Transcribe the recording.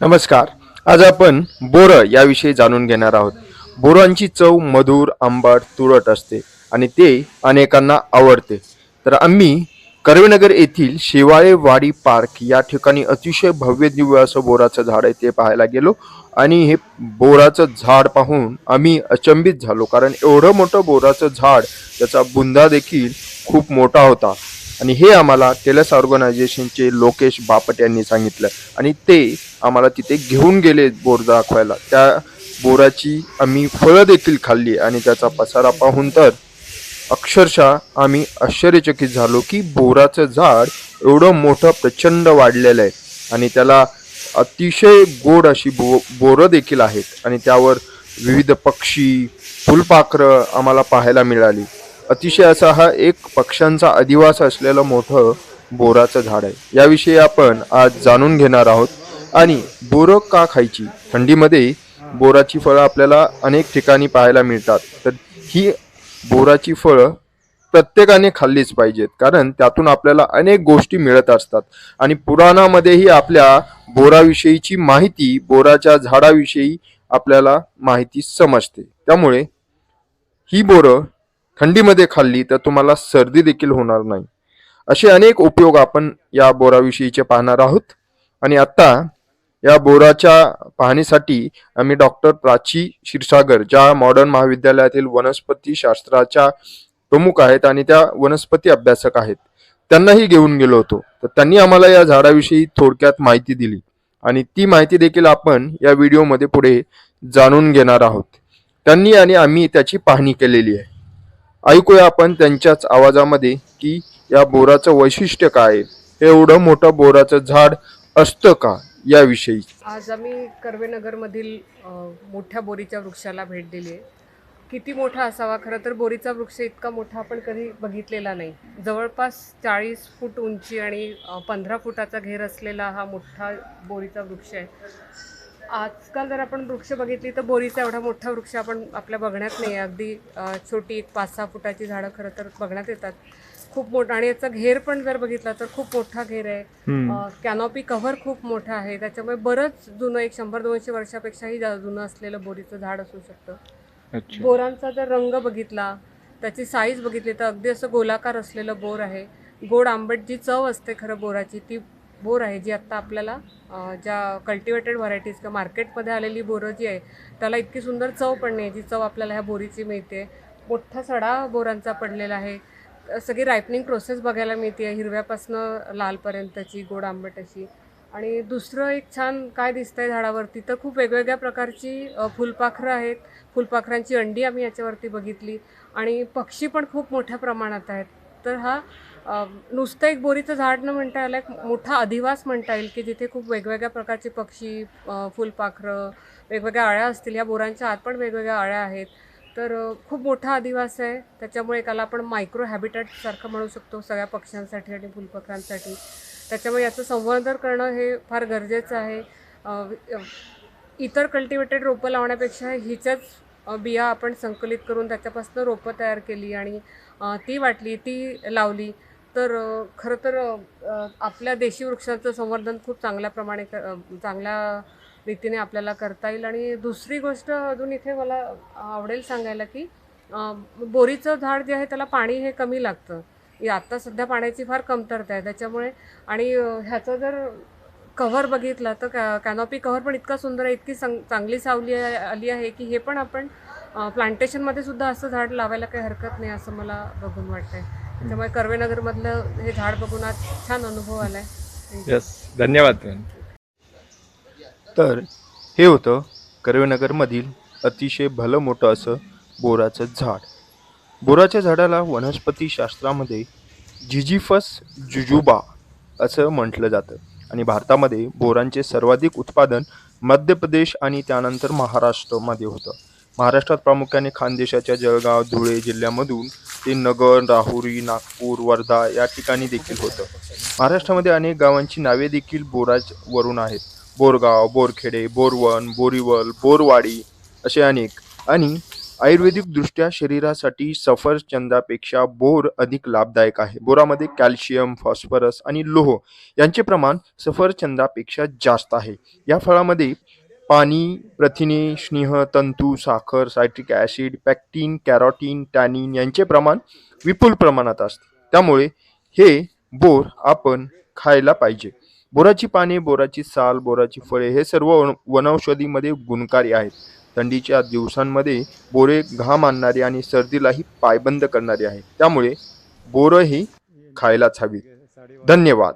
नमस्कार. आज आपण बोरं याविषयी जाणून घेणार आहोत. बोरांची चव मधुर आंबट तुरट असते आणि ते अनेकांना आवडते. तर आम्ही कर्वेनगर येथील शेवाळे वाडी पार्क या ठिकाणी अतिशय भव्य दिव्य असं बोराचं झाड आहे ते पाहायला गेलो आणि हे बोराचं झाड पाहून आम्ही अचंबित झालो. कारण एवढं मोठं बोराचं झाड त्याचा बुंदा देखील खूप मोठा होता. आणि हे आम्हाला टेलस ऑर्गनायझेशनचे लोकेश बापट यांनी सांगितलं. आणि ते आम्हाला तिथे घेऊन गेले बोर दाखवायला. त्या बोराची आम्ही फळं देखील खाल्ली आणि त्याचा पसारा पाहून तर अक्षरशः आम्ही आश्चर्यचकित झालो की बोराचं झाड एवढं मोठं प्रचंड वाढलेलं आहे. आणि त्याला अतिशय गोड अशी बो बोरं देखील आहेत. आणि त्यावर विविध पक्षी फुलपाखरं आम्हाला पाहायला मिळाली. अतिशय असा हा एक पक्ष्यांचा अधिवास असलेलं मोठं बोराचं झाड आहे. याविषयी आपण आज जाणून घेणार आहोत. आणि बोरं का खायची? थंडीमध्ये बोराची फळं आपल्याला अनेक ठिकाणी पाहायला मिळतात. तर ही बोराची फळं प्रत्येकाने खाल्लीच पाहिजेत. कारण त्यातून आपल्याला अनेक गोष्टी मिळत असतात. आणि पुराणामध्येही आपल्या बोराविषयीची माहिती बोराच्या झाडाविषयी आपल्याला माहिती समजते. त्यामुळे ही बोरं थंडीमध्ये खाल्ली तर तुम्हाला सर्दी देखील होणार नाही. असे अनेक उपयोग आपण या बोराविषयीचे पाहणार आहोत. आणि आता या बोराच्या पाहणीसाठी आम्ही डॉक्टर प्राची क्षीरसागर ज्या मॉडर्न महाविद्यालयातील वनस्पती शास्त्राच्या प्रमुख आहेत आणि त्या वनस्पती अभ्यासक आहेत त्यांनाही घेऊन गेलो होतो. तर त्यांनी आम्हाला या झाडाविषयी थोडक्यात माहिती दिली. आणि ती माहिती देखील आपण या व्हिडिओमध्ये पुढे जाणून घेणार आहोत. त्यांनी आणि आम्ही त्याची पाहणी केलेली आहे. ऐकूया आपण त्यांच्याच आवाजामध्ये की या बोराचं वैशिष्ट्य काय आहे. एवढं मोठं बोराचं झाड असतं का याविषयी? आज आम्ही कर्वेनगरमधील मोठ्या बोरीच्या वृक्षाला भेट दिली आहे. किती मोठा असावा? खरं तर बोरीचा वृक्ष इतका मोठा आपण कधी बघितलेला नाही. जवळपास चाळीस फूट उंची आणि पंधरा फुटाचा घेर असलेला हा मोठा बोरीचा वृक्ष आहे. आजकाल जर आपण वृक्ष बघितली तर बोरीचा एवढा मोठा वृक्ष आपण आपल्या बघण्यात नाही आहे. अगदी छोटी एक पाच सहा फुटाची झाडं खरं तर बघण्यात येतात. खूप मोठा आणि याचा घेर पण जर बघितला तर खूप मोठा घेर आहे. कॅनॉपी कव्हर खूप मोठा आहे. त्याच्यामुळे बरंच जुनं एक शंभर दोनशे वर्षापेक्षाही जुनं असलेलं बोरीचं झाड असू शकतं. बोरांचा जर रंग बघितला त्याची साईज बघितली तर अगदी असं गोलाकार असलेलं बोर आहे. गोड आंबट जी चव असते खरं बोराची ती बोर आहे जी आत्ता आपल्याला ज्या कल्टिवेटेड व्हरायटीज किंवा मार्केटमध्ये आलेली बोरं जी आहे त्याला इतकी सुंदर चव पण नाही जी चव आपल्याला ह्या बोरीची मिळते. मोठा सडा बोरांचा पडलेला आहे. सगळी रायपनिंग प्रोसेस बघायला मिळते आहे हिरव्यापासनं लालपर्यंतची गोड आंबट अशी आणि दुसरं एक छान काय दिसतं आहे झाडावरती तर खूप वेगवेगळ्या प्रकारची फुलपाखरं आहेत. फुलपाखरांची अंडी आम्ही याच्यावरती बघितली. आणि पक्षी पण खूप मोठ्या प्रमाणात आहेत. तर हा नुसतं एक बोरीचं झाड न म्हणता याला एक मोठा अधिवास म्हणता येईल की जिथे खूप वेगवेगळ्या प्रकारचे पक्षी फुलपाखरं वेगवेगळ्या आळ्या असतील. या बोरांच्या आत पण वेगवेगळ्या आळ्या आहेत. तर खूप मोठा अधिवास आहे. त्याच्यामुळे एकाला आपण मायक्रो हॅबिटॅटसारखं म्हणू शकतो सगळ्या पक्ष्यांसाठी आणि फुलपाखरांसाठी. त्याच्यामुळे याचं संवर्धन करणं हे फार गरजेचं आहे. इतर कल्टिवेटेड रोपं लावण्यापेक्षा हिच्याच बिया आपण संकलित करून त्याच्यापासून रोपं तयार केली आणि ती वाटली ती लावली. तर खरं तर आपल्या देशी वृक्षाचं संवर्धन खूप चांगल्या प्रमाणे चांगल्या रीतीने आपल्याला करता येईल. आणि दुसरी गोष्ट अजून इथे मला आवडेल सांगायला की बोरीचं झाड जे आहे त्याला पाणी हे कमी लागतं. आत्ता सध्या पाण्याची फार कमतरता आहे. त्याच्यामुळे आणि ह्याचं जर कव्हर बघितलं तर कॅ कॅनॉपी कव्हर पण इतका सुंदर आहे इतकी चांग चांगली सावली आली आहे की हे पण आपण प्लांटेशनमध्ये सुद्धा असं झाड लावायला काही हरकत नाही असं मला बघून वाटतंय. त्याच्यामुळे कर्वेनगरमधलं हे झाड बघून आज छान अनुभव आला आहे यस धन्यवाद तर हे होतं कर्वेनगरमधील अतिशय भलं मोठं असं बोराचं झाड. बोराच्या झाडाला वनस्पती शास्त्रामध्ये जिजिफस जुजुबा असं म्हटलं जातं. आणि भारतामध्ये बोरांचे सर्वाधिक उत्पादन मध्य प्रदेश आणि त्यानंतर महाराष्ट्रामध्ये होतं. महाराष्ट्रात प्रामुख्याने खानदेशाच्या जळगाव धुळे जिल्ह्यामधून ते नगर राहुरी नागपूर वर्धा या ठिकाणी देखील होतं. महाराष्ट्रामध्ये अनेक गावांची नावे देखील बोराजवरून आहेत. बोरगाव बोरखेडे बोरवन बोरीवल बोरवाडी असे अनेक. आणि आयुर्वेदिक दृष्ट्या शरीरासाठी सफरचंदापेक्षा बोर अधिक लाभदायक आहे. बोरामध्ये कॅल्शियम फॉस्फरस आणि लोह यांचे प्रमाण सफरचंदापेक्षा जास्त आहे. या फळामध्ये पाणी प्रथिने स्नेह तंतू साखर citric acid pectin carotene tannin यांचे प्रमाण विपुल प्रमाणात असते. त्यामुळे हे बोर आपण खायला पाहिजे. बोराची पाने बोराची साल बोराची फळे हे सर्व वन- वनौषधीमध्ये गुणकारी आहेत. थंडीच्या दिवसांमध्ये बोरे घाम आणणारे आणि सर्दीलाही पायबंद करणारे आहे. त्यामुळे बोरंही खायलाच हवी. धन्यवाद.